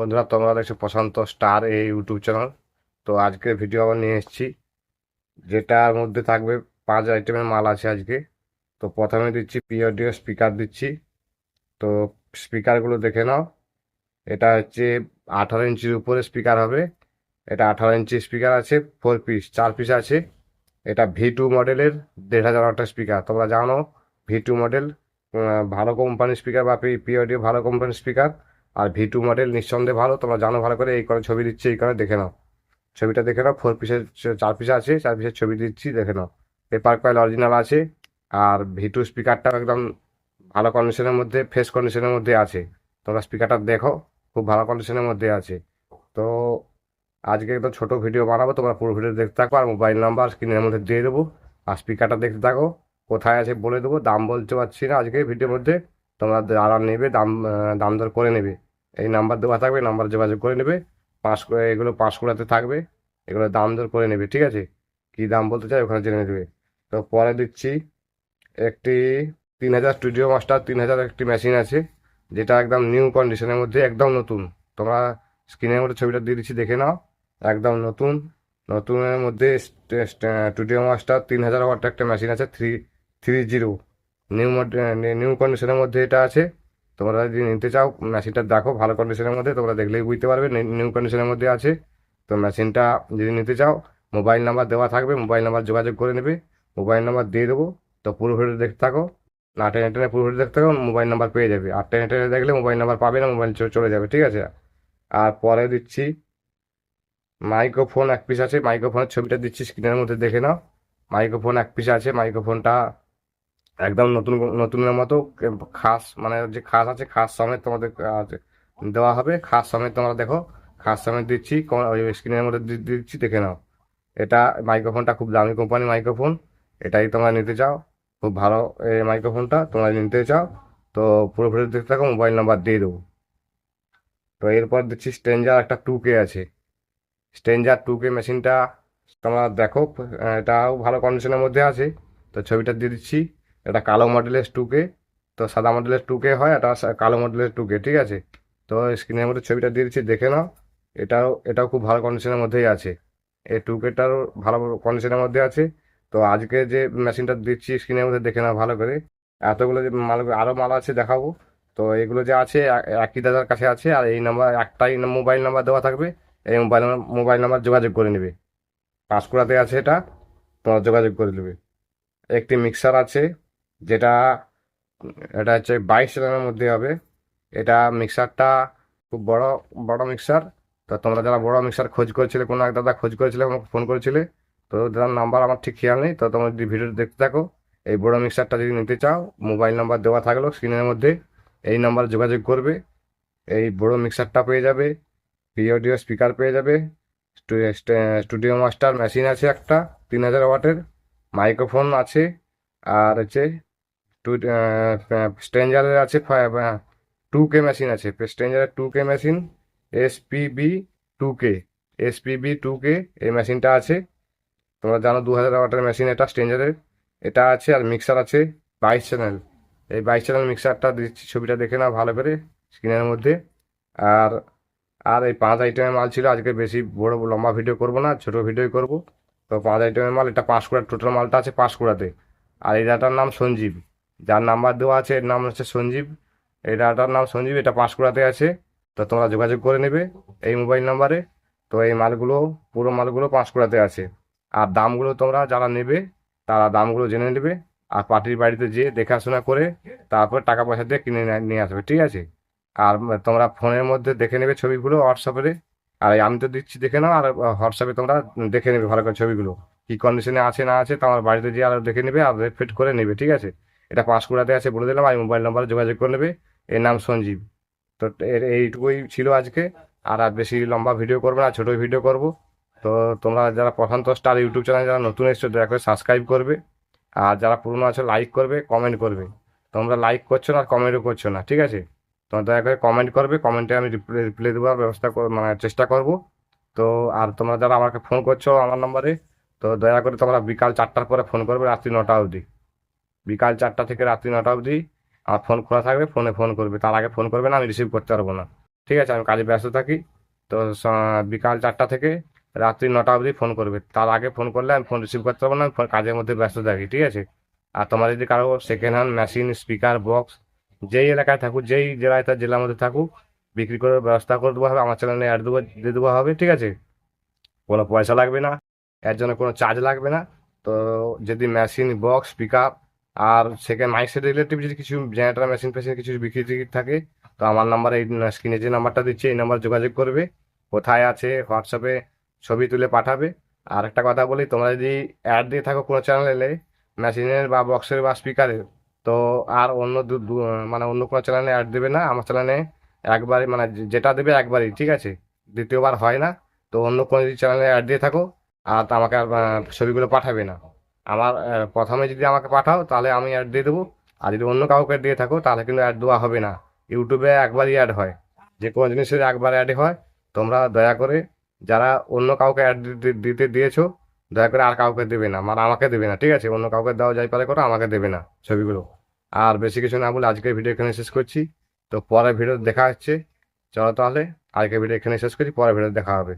বন্ধুরা, তোমরা দেখছ প্রশান্ত স্টার এই ইউটিউব চ্যানেল তো আজকের ভিডিও আবার নিয়ে এসেছি, যেটার মধ্যে থাকবে পাঁচ আইটেমের মাল আছে আজকে। তো প্রথমে দিচ্ছি পিওডিও স্পিকার দিচ্ছি। তো স্পিকারগুলো দেখে নাও। এটা হচ্ছে আঠারো ইঞ্চির উপরে স্পিকার হবে। এটা আঠারো ইঞ্চি স্পিকার আছে ফোর পিস চার পিস আছে। এটা ভি টু মডেলের দেড় হাজার ওয়াটের স্পিকার তোমরা জানো ভি টু মডেল ভালো কোম্পানির স্পিকার বা পিওডিও ভালো কোম্পানির স্পিকার আর ভি টু মডেল নিঃসন্দেহে ভালো, তোমরা জানো ভালো করে, এই করে ছবি দিচ্ছি, এই করে দেখে নাও। ছবিটা দেখে নাও ফোর পিসের চার পিস আছে, চার পিসের ছবি দিচ্ছি, দেখে নাও। পেপার কয়েল অরিজিনাল আছে, আর ভি টু স্পিকারটাও একদম ভালো কন্ডিশনের মধ্যে ফ্রেশ কন্ডিশনের মধ্যে আছে। তোমরা স্পিকারটা দেখো, খুব ভালো কন্ডিশনের মধ্যে আছে। তো আজকে একদম ছোটো ভিডিও বানাবো, তোমরা পুরো ভিডিও দেখতে থাকো, আর মোবাইল নাম্বার স্ক্রিনের মধ্যে দিয়ে দেবো। আর স্পিকারটা দেখতে থাকো, কোথায় আছে বলে দেবো, দাম বলতে পারছি না আজকে ভিডিওর মধ্যে। তোমরা যারা নেবে, দাম দাম দর করে নেবে। এই নাম্বার দেওয়া থাকবে নাম্বার যোগাযোগ করে নেবে। পাঁচ এগুলো পাঁচ কুড়াতে থাকবে, এগুলো দাম দর করে নেবে, ঠিক আছে? কী দাম বলতে চাই ওখানে জেনে নেবে। তো পরে দিচ্ছি, একটি তিন হাজার স্টুডিও মাস্টার তিন হাজার একটি মেশিন আছে, যেটা একদম নিউ কন্ডিশনের মধ্যে একদম নতুন। তোমরা স্ক্রিনের মধ্যে ছবিটা দিয়ে দিচ্ছি, দেখে নাও, একদম নতুন। নতুনের মধ্যে স্টুডিও মাস্টার তিন হাজার ওয়াট একটা মেশিন আছে three three zero new new কন্ডিশনের মধ্যে এটা আছে। তোমরা যদি নিতে চাও মেশিনটা দেখো, ভালো কন্ডিশনের মধ্যে, তোমরা দেখলেই বুঝতে পারবে নিউ কন্ডিশনের মধ্যে আছে। তো মেশিনটা যদি নিতে চাও মোবাইল নাম্বার দেওয়া থাকবে মোবাইল নাম্বার যোগাযোগ করে নেবে। মোবাইল নাম্বার দিয়ে দেবো, তো পুরো ভিডিও দেখতে থাকো। না, টেনে টেনে পুরো ভিডিও দেখতে থাকো মোবাইল নাম্বার পেয়ে যাবে। আর টেনে টেনে দেখলে মোবাইল নাম্বার পাবে না মোবাইল চলে যাবে, ঠিক আছে? আর পরে দিচ্ছি মাইক্রোফোন এক পিস আছে মাইক্রোফোনের ছবিটা দিচ্ছি স্ক্রিনের মধ্যে দেখে নাও। মাইক্রোফোন এক পিস আছে মাইক্রোফোনটা একদম নতুন নতুনের মতো খাস মানে যে খাস আছে, খাস সমেত তোমাদের দেওয়া হবে, খাস সমেত তোমরা দেখো, খাস সমেত দিচ্ছি স্ক্রিনের মধ্যে দিচ্ছি, দেখে নাও। এটা মাইক্রোফোনটা খুব দামি কোম্পানি মাইক্রোফোন এটাই তোমরা নিতে চাও, খুব ভালো এই মাইক্রোফোনটা তোমরা নিতে চাও, তো পুরো ভিডিও দেখতে থাকো মোবাইল নাম্বার দিয়ে দেবো। তো এরপর দিচ্ছি স্ট্রেঞ্জার একটা টু কে আছে। স্ট্রেঞ্জার টু কে মেশিনটা তোমরা দেখো, এটাও ভালো কন্ডিশনের মধ্যে আছে, তো ছবিটা দিয়ে দিচ্ছি। এটা কালো মডেলের টু কে তো সাদা মডেলের টু কে হয়, এটা কালো মডেলের টু কে ঠিক আছে? তো স্ক্রিনের মধ্যে ছবিটা দিয়ে দিচ্ছি, দেখে নাও। এটাও এটাও খুব ভালো কন্ডিশনের মধ্যেই আছে। এই টু কেটারও ভালো কন্ডিশনের মধ্যে আছে। তো আজকে যে মেশিনটা দিচ্ছি স্ক্রিনের মধ্যে, দেখে নাও ভালো করে। এতগুলো যে মাল আরও মাল আছে দেখাবো। তো এগুলো যে আছে একই দাদার কাছে আছে, আর এই নাম্বার একটাই মোবাইল নাম্বার দেওয়া থাকবে। এই মোবাইল মোবাইল নাম্বার যোগাযোগ করে নেবে। পাঁশকুড়াতে আছে এটা, তোমরা যোগাযোগ করে নেবে। একটি মিক্সার আছে যেটা, এটা হচ্ছে বাইশ চ্যানেলের মধ্যে হবে। এটা মিক্সারটা খুব বড় বড় মিক্সার তো তোমরা যারা বড় মিক্সার খোঁজ করেছিলে, কোনো এক দাদা খোঁজ করেছিলে, আমাকে ফোন করেছিলে, তো দাদার নাম্বার আমার ঠিক খেয়াল নেই। তো তোমরা যদি ভিডিও দেখতে থাকো, এই বড় মিক্সারটা যদি নিতে চাও মোবাইল নাম্বার দেওয়া থাকল স্ক্রিনের মধ্যে, এই নাম্বার যোগাযোগ করবে। এই বড় মিক্সারটা পেয়ে যাবে পিওডিও স্পিকার পেয়ে যাবে। স্টুডিও মাস্টার মেশিন আছে একটা, তিন হাজার ওয়াটের মাইক্রোফোন আছে, আর হচ্ছে টু স্ট্রেঞ্জারের আছে টু কে মেশিন আছে। স্ট্রেঞ্জারের two K machine SPB two K SPB two K এই মেশিনটা আছে। তোমরা জানো দু হাজার ওয়াটের মেশিন এটা স্ট্রেঞ্জারের এটা আছে আর মিক্সার আছে বাইশ চ্যানেল এই বাইশ চ্যানেল মিক্সারটা দিচ্ছি, ছবিটা দেখে নাও ভালো করে স্ক্রিনের মধ্যে। আর আর এই পাঁচ আইটেমের মাল ছিল, আজকে বেশি বড় লম্বা ভিডিও করব না, ছোট ভিডিওই করব। তো পাঁচ আইটেমের মাল, এটা পাঁশকুড়া টোটাল মালটা আছে পাঁশকুড়াতে আর এই নাম সঞ্জীব। যার নাম্বার দেওয়া আছে, এর নাম হচ্ছে সঞ্জীব। এই ডাটার নাম সঞ্জীব, এটা পাঁশকুড়াতে আছে। তো তোমরা যোগাযোগ করে নেবে এই মোবাইল নাম্বারে তো এই মালগুলো, পুরো মালগুলো পাঁশকুড়াতে আছে। আর দামগুলো তোমরা যারা নেবে, তারা দামগুলো জেনে নেবে। আর পার্টির বাড়িতে যেয়ে দেখাশোনা করে, তারপর টাকা পয়সা দিয়ে কিনে নিয়ে- আসবে, ঠিক আছে? আর তোমরা ফোনের মধ্যে দেখে নেবে ছবিগুলো হোয়াটসঅ্যাপে আর আমি তো দিচ্ছি দেখে নাও, আর হোয়াটসঅ্যাপে তোমরা দেখে নেবে ভালো করে ছবিগুলো। কি কন্ডিশনে আছে না আছে, তোমার বাড়িতে যেয়ে আরও দেখে নেবে, আর ফিট করে নেবে, ঠিক আছে? এটা পাঁশকুড়াতে আছে বলে দিলাম, আর মোবাইল নাম্বারে যোগাযোগ করে নেবে। এর নাম সঞ্জীব। তো এর এইটুকুই ছিল আজকে। আর আর বেশি লম্বা ভিডিও করব না, ছোটো ভিডিও করব। তো তোমরা যারা প্রশান্ত স্টার ইউটিউব চ্যানেল যারা নতুন এসছো, দয়া করে সাবস্ক্রাইব করবে। আর যারা পুরনো আছে লাইক করবে কমেন্ট করবে। তোমরা লাইক করছ না, আর কমেন্টও করছ না, ঠিক আছে? তোমরা দয়া করে কমেন্ট করবে কমেন্টে আমি রিপ্লাই রিপ্লাই দেওয়ার ব্যবস্থা মানে চেষ্টা করব। তো আর তোমরা যারা আমাকে ফোন করছ আমার নম্বরে তো দয়া করে তোমরা বিকাল চারটার পরে ফোন করবে, রাত্রি নটা অবধি। বিকাল চারটা থেকে রাত্রি নটা অবধি আমার ফোন খোলা থাকবে ফোনে ফোন করবে। তার আগে ফোন করবে না, আমি রিসিভ করতে পারব না। ঠিক আছে, আমি কাজে ব্যস্ত থাকি। তো বিকাল চারটা থেকে রাত্রি নটা অবধি ফোন করবে। তার আগে ফোন করলে আমি ফোন রিসিভ করতে পারব না, আমি কাজের মধ্যে ব্যস্ত থাকি, ঠিক আছে? আর তোমার যদি কারও second hand machine speaker box যেই এলাকায় থাকুক, যেই জেলায় তার জেলার মধ্যে থাকুক, বিক্রি করার ব্যবস্থা করে দেওয়া হবে, আমার চ্যানেলে অ্যাড দেবো দিয়ে দেওয়া হবে, ঠিক আছে? কোনো পয়সা লাগবে না, এর জন্য কোনো চার্জ লাগবে না। তো যদি মেশিন বক্স স্পিকার আর সেকেন্ড মাইসের রিলেটিভ যদি কিছু জেনারেটার মেশিন ফেশিন কিছু বিক্রি টিকিট থাকে, তো আমার নাম্বার এই স্ক্রিনে যে নাম্বারটা দিচ্ছে, এই নাম্বার যোগাযোগ করবে। কোথায় আছে হোয়াটসঅ্যাপে ছবি তুলে পাঠাবে। আর একটা কথা বলি, তোমরা যদি অ্যাড দিয়ে থাকো কোনো চ্যানেলে মেশিনের বা বক্সের বা স্পিকারের তো আর অন্য মানে অন্য কোনো চ্যানেলে অ্যাড দেবে না। আমার চ্যানেলে একবারই মানে যেটা দেবে একবারই, ঠিক আছে? দ্বিতীয়বার হয় না। তো অন্য কোনো যদি চ্যানেলে অ্যাড দিয়ে থাকো, আর আমাকে আর ছবিগুলো পাঠাবে না। আমার প্রথমে যদি আমাকে পাঠাও, তাহলে আমি অ্যাড দিয়ে দেবো। আর যদি অন্য কাউকে দিয়ে থাকো, তাহলে কিন্তু অ্যাড দেওয়া হবে না। ইউটিউবে একবারই অ্যাড হয়। যে কোনো জিনিসের একবার অ্যাড হয়। তোমরা দয়া করে যারা অন্য কাউকে অ্যাড দিতে দিয়েছ, দয়া করে আর কাউকে দেবে না। মানে আমাকে দেবে না, ঠিক আছে? অন্য কাউকে দেওয়া যাই পারে করো, আমাকে দেবে না ছবিগুলো। আর বেশি কিছু না বলে আজকের ভিডিও এখানে শেষ করছি। তো পরের ভিডিও দেখা হচ্ছে। চলো তাহলে, আজকের ভিডিও এখানে শেষ করছি পরের ভিডিও দেখা হবে।